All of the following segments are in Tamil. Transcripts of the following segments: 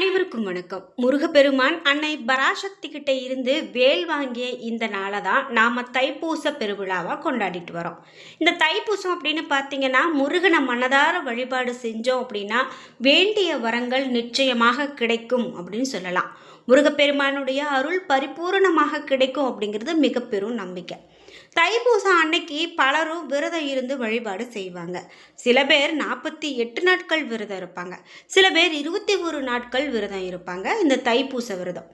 அனைவருக்கும் வணக்கம். முருகப்பெருமான் அன்னை பராசக்தி கிட்ட இருந்து வேல் வாங்கிய இந்த நாளை தான் நாம் தைப்பூச பெருவிழாவாக கொண்டாடிட்டு வரோம். இந்த தைப்பூசம் அப்படின்னு பார்த்தீங்கன்னா முருகனை மனதார வழிபாடு செஞ்சோம் அப்படின்னா வேண்டிய வரங்கள் நிச்சயமாக கிடைக்கும் அப்படின்னு சொல்லலாம். முருகப்பெருமானுடைய அருள் பரிபூரணமாக கிடைக்கும் அப்படிங்கிறது மிக பெரும் நம்பிக்கை. தைப்பூசம் அன்னைக்கு பலரும் விரதம் இருந்து வழிபாடு செய்வாங்க. சில பேர் நாற்பத்தி எட்டு நாட்கள் விரதம் இருப்பாங்க. சில பேர் இருபத்தி ஒரு நாட்கள் விரதம் இருப்பாங்க. இந்த தைப்பூச விரதம்.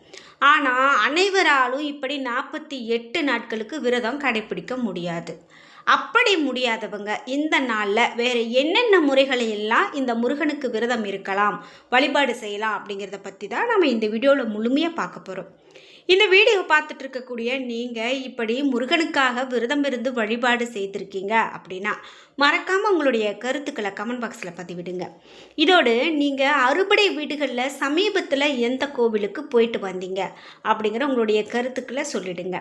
ஆனால் அனைவராலும் இப்படி நாற்பத்தி எட்டு நாட்களுக்கு விரதம் கடைபிடிக்க முடியாது. அப்படி முடியாதவங்க இந்த நாளில் வேறு என்னென்ன முறைகளை எல்லாம் இந்த முருகனுக்கு விரதம் இருக்கலாம் வழிபாடு செய்யலாம் அப்படிங்கிறத பற்றி தான் நம்ம இந்த வீடியோவில் முழுமையாக பார்க்க போகிறோம் இந்த வீடியோ பார்த்துட்டு இருக்கக்கூடிய நீங்கள் இப்படி முருகனுக்காக விரதம் இருந்து வழிபாடு செய்திருக்கீங்க அப்படின்னா மறக்காமல் உங்களுடைய கருத்துக்களை கமெண்ட் பாக்ஸில் பதிவிடுங்க. இதோடு நீங்கள் அறுபடை வீடுகளில் சமீபத்தில் எந்த கோவிலுக்கு போயிட்டு வந்தீங்க அப்படிங்கிற உங்களுடைய கருத்துக்களை சொல்லிடுங்க.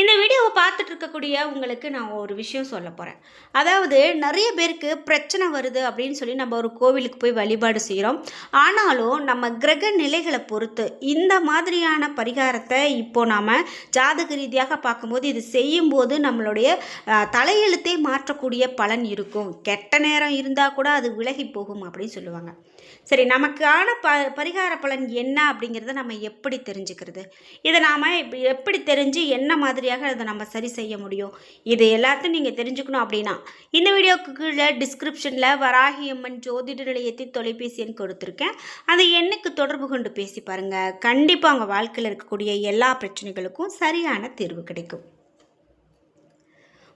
இந்த வீடியோவை பார்த்துட்டு இருக்கக்கூடிய உங்களுக்கு நான் ஒரு விஷயம் சொல்ல போகிறேன் அதாவது நிறைய பேருக்கு பிரச்சனை வருது அப்படின்னு சொல்லி நம்ம ஒரு கோவிலுக்கு போய் வழிபாடு செய்கிறோம் ஆனாலும் நம்ம கிரக நிலைகளை பொறுத்து இந்த மாதிரியான பரிகாரத்தை இப்போ நாம் ஜாதக ரீதியாக பார்க்கும்போது இது செய்யும்போது நம்மளுடைய தலையெழுத்தை மாற்றக்கூடிய பலன் இருக்கும். கெட்ட நேரம் இருந்தால் கூட அது விலகி போகும் அப்படின்னு சொல்லுவாங்க. சரி நமக்கான ப பரிகார பலன் என்ன அப்படிங்கிறத நம்ம எப்படி தெரிஞ்சுக்கிறது? இதை நாம் எப்படி தெரிஞ்சு என்ன மாதிரி மாதிரியாக அதை நம்ம சரி செய்ய முடியும். இது எல்லாத்தையும் நீங்கள் தெரிஞ்சுக்கணும் அப்படின்னா இந்த வீடியோக்கு கீழே டிஸ்கிரிப்ஷனில் வராகி அம்மன் ஜோதிட நிலையத்தின் தொலைபேசி எண் கொடுத்துருக்கேன். அந்த எண்ணுக்கு தொடர்பு கொண்டு பேசி பாருங்கள் கண்டிப்பாக உங்கள் வாழ்க்கையில் இருக்கக்கூடிய எல்லா பிரச்சனைகளுக்கும் சரியான தீர்வு கிடைக்கும்.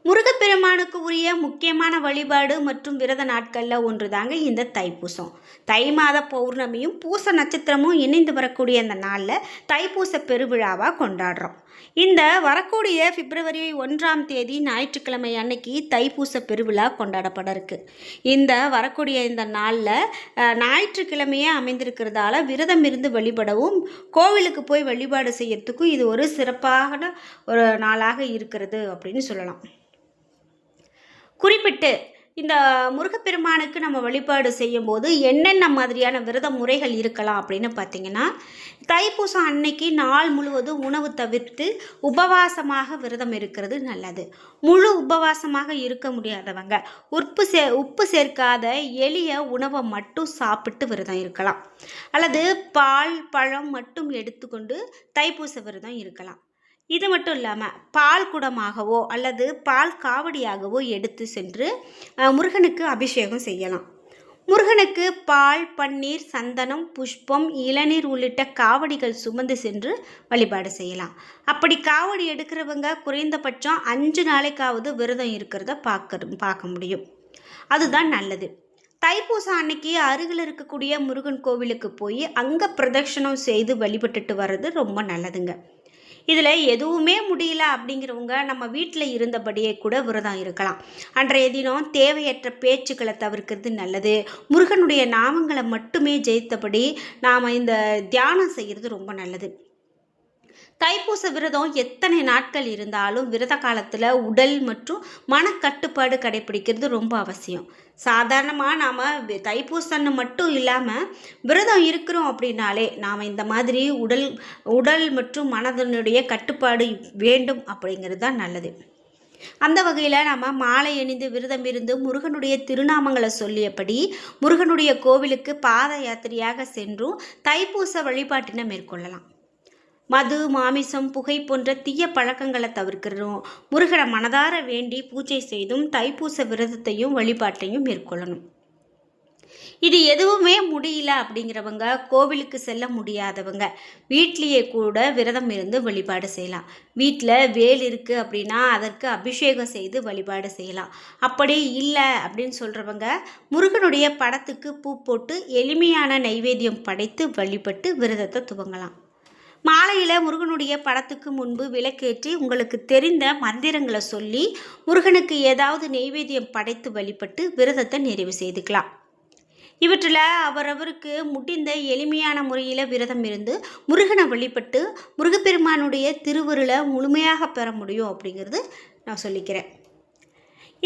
முருகப்பெருமானுக்கு உரிய முக்கியமான வழிபாடு மற்றும் விரத நாட்களில் ஒன்று தாங்க இந்த தைப்பூசம். தை மாத பௌர்ணமியும் பூச நட்சத்திரமும் இணைந்து வரக்கூடிய அந்த நாளில் தைப்பூச பெருவிழாவாக கொண்டாடுறோம். இந்த வரக்கூடிய பிப்ரவரி ஒன்றாம் தேதி ஞாயிற்றுக்கிழமை அன்னைக்கு தைப்பூச பெருவிழா கொண்டாடப்பட இருக்கு. இந்த வரக்கூடிய இந்த நாளில் ஞாயிற்றுக்கிழமையே அமைந்திருக்கிறதால விரதம் இருந்து வழிபடவும் கோவிலுக்கு போய் வழிபாடு செய்யறதுக்கும் இது ஒரு சிறப்பான ஒரு நாளாக இருக்கிறது அப்படின்னு சொல்லலாம். குறிப்பிட்டு இந்த முருகப்பெருமானுக்கு நம்ம வழிபாடு செய்யும்போது என்னென்ன மாதிரியான விரத முறைகள் இருக்கலாம் அப்படின்னு பார்த்தீங்கன்னா தைப்பூசம் அன்னைக்கு நாள் முழுவதும் உணவு தவிர்த்து உபவாசமாக விரதம் இருக்கிறது நல்லது. முழு உபவாசமாக இருக்க முடியாதவங்க உப்பு சே உப்பு சேர்க்காத எளிய உணவை மட்டும் சாப்பிட்டு விரதம் இருக்கலாம். அல்லது பால் பழம் மட்டும் எடுத்துக்கொண்டு தைப்பூச விரதம் இருக்கலாம். இது மட்டும் இல்லாமல் பால் குடமாகவோ அல்லது பால் காவடியாகவோ எடுத்து சென்று முருகனுக்கு அபிஷேகம் செய்யலாம். முருகனுக்கு பால் பன்னீர் சந்தனம் புஷ்பம் இளநீர் உள்ளிட்ட காவடிகள் சுமந்து சென்று வழிபாடு செய்யலாம். அப்படி காவடி எடுக்கிறவங்க குறைந்தபட்சம் அஞ்சு நாளைக்காவது விரதம் இருக்கிறத பார்க்க பார்க்க முடியும். அதுதான் நல்லது. தைப்பூசம் அன்னைக்கு அருகில் இருக்கக்கூடிய முருகன் கோவிலுக்கு போய் அங்கே பிரதட்சணம் செய்து வழிபட்டுட்டு வர்றது ரொம்ப நல்லதுங்க. இதில் எதுவுமே முடியல அப்படிங்கிறவங்க நம்ம வீட்டில் இருந்தபடியே கூட விரதம் இருக்கலாம். அன்றைய தினம் தேவையற்ற பேச்சுக்களை தவிர்க்கிறது நல்லது. முருகனுடைய நாமங்களை மட்டுமே ஜெயித்தபடி நாம் இந்த தியானம் செய்கிறது ரொம்ப நல்லது. தைப்பூச விரதம் எத்தனை நாட்கள் இருந்தாலும் விரத காலத்தில் உடல் மற்றும் மனக்கட்டுப்பாடு கடைபிடிக்கிறது ரொம்ப அவசியம். சாதாரணமாக நாம் தைப்பூசன்னு மட்டும் இல்லாமல் விரதம் இருக்கிறோம் அப்படின்னாலே நாம் இந்த மாதிரி உடல் உடல் மற்றும் மனதனுடைய கட்டுப்பாடு வேண்டும் அப்படிங்கிறது தான் நல்லது. அந்த வகையில் நம்ம மாலை அணிந்து விரதம் இருந்து முருகனுடைய திருநாமங்களை சொல்லியபடி முருகனுடைய கோவிலுக்கு பாத யாத்திரையாக சென்றும் தைப்பூச வழிபாட்டினை மேற்கொள்ளலாம். மது மாமிசம் புகை போன்ற தீய பழக்கங்களை தவிர்க்கிறோம். முருகனை மனதார வேண்டி பூஜை செய்தும் தைப்பூச விரதத்தையும் வழிபாட்டையும் மேற்கொள்ளணும். இது எதுவுமே முடியல அப்படிங்கிறவங்க கோவிலுக்கு செல்ல முடியாதவங்க வீட்லேயே கூட விரதம் இருந்து வழிபாடு செய்யலாம். வீட்டில் வேல் இருக்குது அப்படின்னா அதற்கு அபிஷேகம் செய்து வழிபாடு செய்யலாம். அப்படி இல்லை அப்படின்னு சொல்கிறவங்க முருகனுடைய படத்துக்கு பூ போட்டு எளிமையான நைவேத்தியம் படைத்து வழிபட்டு விரதத்தை துவங்கலாம். மாலையில் முருகனுடைய படத்துக்கு முன்பு விளக்கேற்றி உங்களுக்கு தெரிந்த மந்திரங்களை சொல்லி முருகனுக்கு ஏதாவது நெய்வேத்தியம் படைத்து வழிபட்டு விரதத்தை நிறைவு செய்துக்கலாம். இவற்றில் அவரவருக்கு முடிந்த எளிமையான முறையில் விரதம் இருந்து முருகனை வழிபட்டு முருகப்பெருமானுடைய திருவருளை முழுமையாக பெற முடியும் அப்படிங்கிறது நான் சொல்லிக்கிறேன்.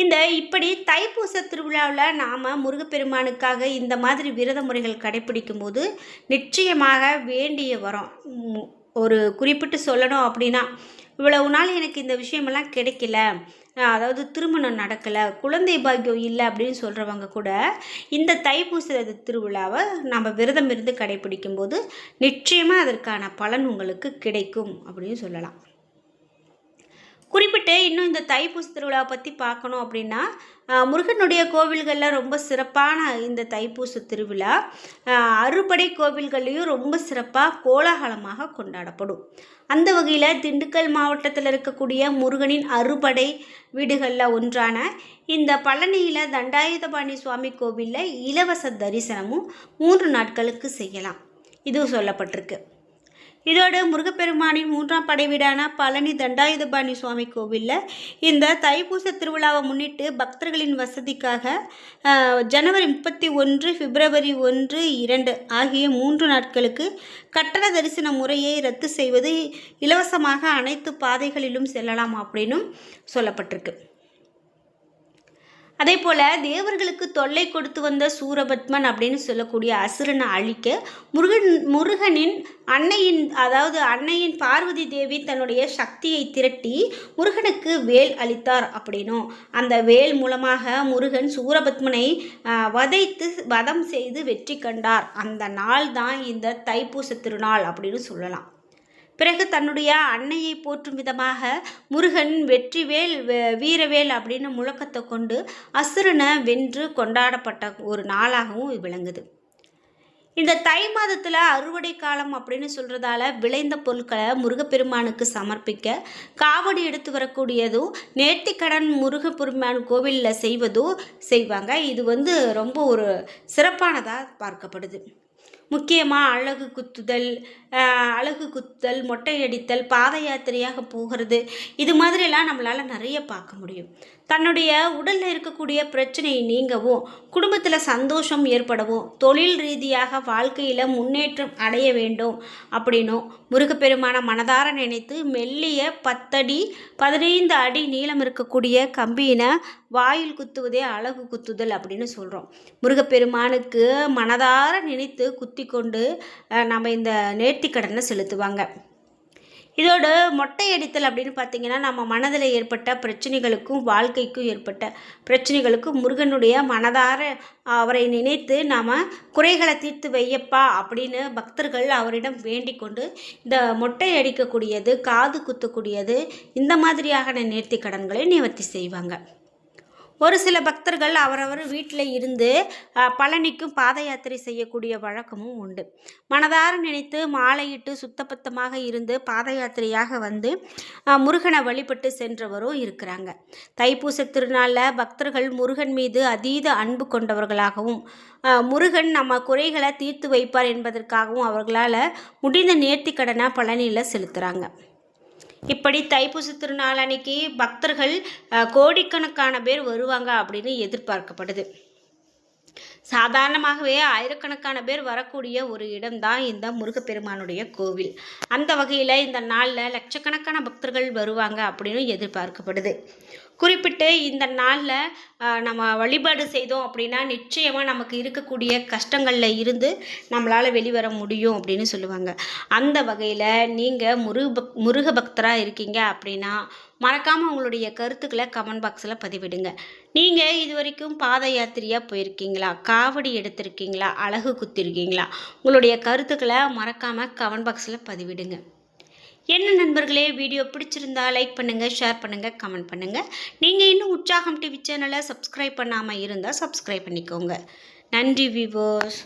இந்த இப்படி தைப்பூச திருவிழாவில் நாம் முருகப்பெருமானுக்காக இந்த மாதிரி விரத முறைகள் கடைப்பிடிக்கும் போது நிச்சயமாக வேண்டிய வரம். ஒரு குறிப்பிட்டு சொல்லணும் அப்படின்னா இவ்வளவு நாள் எனக்கு இந்த விஷயமெல்லாம் கிடைக்கல. அதாவது திருமணம் நடக்கலை குழந்தை பாக்கியம் இல்லை அப்படின்னு சொல்கிறவங்க கூட இந்த தைப்பூச திருவிழாவை நம்ம விரதம் இருந்து கடைப்பிடிக்கும் போது நிச்சயமாக அதற்கான பலன் உங்களுக்கு கிடைக்கும் அப்படின்னு சொல்லலாம். குறிப்பிட்டு இன்னும் இந்த தைப்பூச திருவிழா பற்றி பார்க்கணும் அப்படின்னா முருகனுடைய கோவில்களில் ரொம்ப சிறப்பான இந்த தைப்பூச திருவிழா. அறுபடை கோவில்கள்லேயும் ரொம்ப சிறப்பாக கோலாகலமாக கொண்டாடப்படும். அந்த வகையில் திண்டுக்கல் மாவட்டத்தில் இருக்கக்கூடிய முருகனின் அறுபடை வீடுகளில் ஒன்றான இந்த பழனியில் தண்டாயுதபாணி சுவாமி கோவிலில் இலவச தரிசனமும் மூன்று நாட்களுக்கு செய்யலாம். இதுவும் சொல்லப்பட்டிருக்கு. இதோடு முருகப்பெருமானின் மூன்றாம் படைவீடான பழனி தண்டாயுதபாணி சுவாமி கோவிலில் இந்த தைப்பூச திருவிழாவை முன்னிட்டு பக்தர்களின் வசதிக்காக ஜனவரி முப்பத்தி ஒன்று பிப்ரவரி ஒன்று இரண்டு ஆகிய மூன்று நாட்களுக்கு கட்டண தரிசன முறையை ரத்து செய்வது இலவசமாக அனைத்து பாதைகளிலும் செல்லலாம் அப்படின்னும் சொல்லப்பட்டிருக்கு. அதே போல் தேவர்களுக்கு தொல்லை கொடுத்து வந்த சூரபத்மன் அப்படின்னு சொல்லக்கூடிய அசுரனை அழிக்க முருகன் முருகனின் அன்னையின் அதாவது அன்னையின் பார்வதி தேவி தன்னுடைய சக்தியை திரட்டி முருகனுக்கு வேல் அளித்தார் அப்படின்னும். அந்த வேல் மூலமாக முருகன் சூரபத்மனை வதைத்து வதம் செய்து வெற்றி கண்டார். அந்த நாள் தான் இந்த தைப்பூச திருநாள் அப்படின்னு சொல்லலாம். பிறகு தன்னுடைய அன்னையை போற்றும் விதமாக முருகன் வெற்றிவேல் வே- வீரவேல் அப்படின்னு முழக்கத்தை கொண்டு அசுரனை வென்று கொண்டாடப்பட்ட ஒரு நாளாகவும் விளங்குது. இந்த தை மாதத்தில் அறுவடை காலம் அப்படின்னு சொல்கிறதால விளைந்த பொருட்களை முருகப்பெருமானுக்கு சமர்ப்பிக்க காவடி எடுத்து வரக்கூடியதும் நேர்த்திக்கடன் முருகப்பெருமான் கோவிலில் செய்வதும் செய்வாங்க. இது வந்து ரொம்ப ஒரு சிறப்பானதாக பார்க்கப்படுது. முக்கியமாக அழகு குத்துதல் அழகு குத்துதல் மொட்டை அடித்தல் பாத யாத்திரையாக போகிறது. இது மாதிரிலாம் நம்மளால் நிறைய பார்க்க முடியும். தன்னுடைய உடலில் இருக்கக்கூடிய பிரச்சனையை நீங்கவும் குடும்பத்தில் சந்தோஷம் ஏற்படவும் தொழில் ரீதியாக வாழ்க்கையில் முன்னேற்றம் அடைய வேண்டும் அப்படின்னும் முருகப்பெருமான மனதார நினைத்து மெல்லிய பத்தடி பதினைந்து அடி நீளம் இருக்கக்கூடிய கம்பியினை வாயில் குத்துவதே அழகு குத்துதல் அப்படின்னு சொல்கிறோம் முருகப்பெருமானுக்கு மனதார நினைத்து குத்தி கொண்டு நம்ம இந்த நேர்த்திக்கடனை செலுத்துவாங்க. இதோடு மொட்டை அடித்தல் அப்படின்னு பார்த்தீங்கன்னா நம்ம மனதில் ஏற்பட்ட பிரச்சனைகளுக்கும் வாழ்க்கைக்கும் ஏற்பட்ட பிரச்சனைகளுக்கும் முருகனுடைய மனதார அவரை நினைத்து நாம் குறைகளை தீர்த்து வையப்பா அப்படின்னு பக்தர்கள் அவரிடம் வேண்டிக் கொண்டு இந்த மொட்டை அடிக்கக்கூடியது காது குத்தக்கூடியது இந்த மாதிரியான நேர்த்தி கடன்களை நிவர்த்தி செய்வாங்க. ஒரு சில பக்தர்கள் அவரவர் வீட்டில் இருந்து பழனிக்கும் பாத யாத்திரை செய்யக்கூடிய வழக்கமும் உண்டு. மனதார நினைத்து மாலையிட்டு சுத்தபத்தமாக இருந்து பாத யாத்திரையாக வந்து முருகனை வழிபட்டு சென்றவரும் இருக்கிறாங்க. தைப்பூச திருநாளில் பக்தர்கள் முருகன் மீது அதீத அன்பு கொண்டவர்களாகவும் முருகன் நம்ம குறைகளை தீர்த்து வைப்பார் என்பதற்காகவும் அவர்களால் முடிந்த நேர்த்திக்கடனை பழனியில் செலுத்துகிறாங்க இப்படி தைப்பூச திருநாள் அன்னைக்கு பக்தர்கள் கோடிக்கணக்கான பேர் வருவாங்க அப்படின்னு எதிர்பார்க்கப்படுது. சாதாரணமாகவே ஆயிரக்கணக்கான பேர் வரக்கூடிய ஒரு இடம்தான் இந்த முருகப்பெருமானுடைய கோவில். அந்த வகையில் இந்த நாளில் லட்சக்கணக்கான பக்தர்கள் வருவாங்க அப்படின்னு எதிர்பார்க்கப்படுது. குறிப்பிட்டு இந்த நாளில் நம்ம வழிபாடு செய்தோம் அப்படின்னா நிச்சயமாக நமக்கு இருக்கக்கூடிய கஷ்டங்களில் இருந்து நம்மளால் வெளிவர முடியும் அப்படின்னு சொல்லுவாங்க. அந்த வகையில் நீங்கள் முருக பக் முருக பக்தராக இருக்கீங்க அப்படின்னா மறக்காமல் உங்களுடைய கருத்துக்களை கமெண்ட் பாக்ஸில் பதிவிடுங்க. நீங்கள் இது வரைக்கும் பாத யாத்திரையாக போயிருக்கீங்களா? காவடி எடுத்திருக்கீங்களா? அழகு குத்திருக்கீங்களா? உங்களுடைய கருத்துக்களை மறக்காமல் கமெண்ட் பாக்ஸில் பதிவிடுங்க. என்ன நண்பர்களே வீடியோ பிடிச்சிருந்தா லைக் பண்ணுங்கள் ஷேர் பண்ணுங்கள் கமெண்ட் பண்ணுங்கள் நீங்கள் இன்னும் உற்சாகம் டிவி சேனலை சப்ஸ்கிரைப் பண்ணாமல் இருந்தால் சப்ஸ்கிரைப் பண்ணிக்கோங்க. நன்றி விவோஸ்